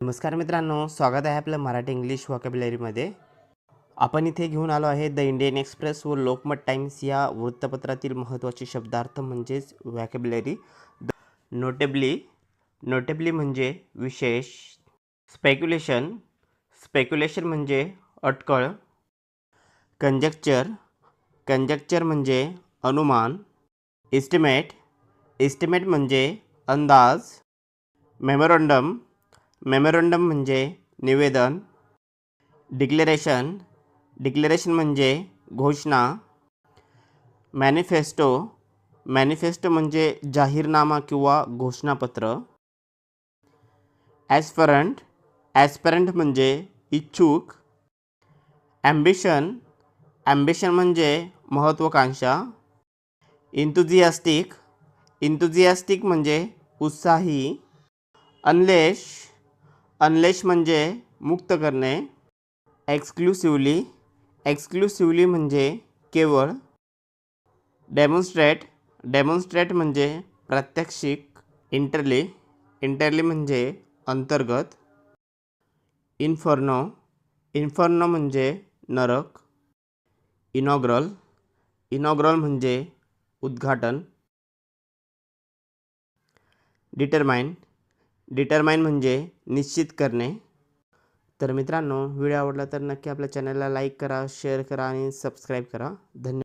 नमस्कार मित्रांनो स्वागत आहे आपलं मराठी इंग्लिश व्हॉकॅब्युलरीमध्ये आपण इथे घेऊन आलो आहे द इंडियन एक्सप्रेस व लोकमत टाइम्स या वृत्तपत्रातील महत्त्वाचे शब्दार्थ म्हणजेच व्हॅकॅब्युलरी नोटेबली नोटेबली म्हणजे विशेष स्पेक्युलेशन स्पेक्युलेशन म्हणजे अटकळ कंजक्चर कंजक्चर म्हणजे अनुमान इस्टिमेट इस्टिमेट म्हणजे अंदाज मेमोरंडम मेमोरंडम म्हणजे निवेदन डिक्लेरेशन डिक्लेरेशन म्हणजे घोषणा मॅनिफेस्टो मॅनिफेस्टो म्हणजे जाहीरनामा किंवा घोषणापत्र ॲस्परंट ॲस्परंट म्हणजे इच्छुक ॲम्बिशन ॲम्बिशन म्हणजे महत्त्वाकांक्षा इंतुझियास्टिक इंतुझियास्टिक म्हणजे उत्साही अनलेश अनलेश म्हणजे मुक्त करणे. एक्सक्लुसिवली एक्सक्लुसिवली म्हणजे केवळ. डेमॉन्स्ट्रेट डेमॉन्स्ट्रेट म्हणजे प्रात्यक्षिक. इंटरली इंटरली म्हणजे अंतर्गत. इन्फर्नो इन्फर्नो म्हणजे नरक. इनॉग्रल इनॉग्रल म्हणजे उद्घाटन. डिटरमाइन डिटरमाइन म्हणजे निश्चित करणे. तर मित्रांनो व्हिडिओ आवडला तर नक्की आपल्या चॅनलला लाईक करा शेअर करा आणि सबस्क्राईब करा. धन्यवाद.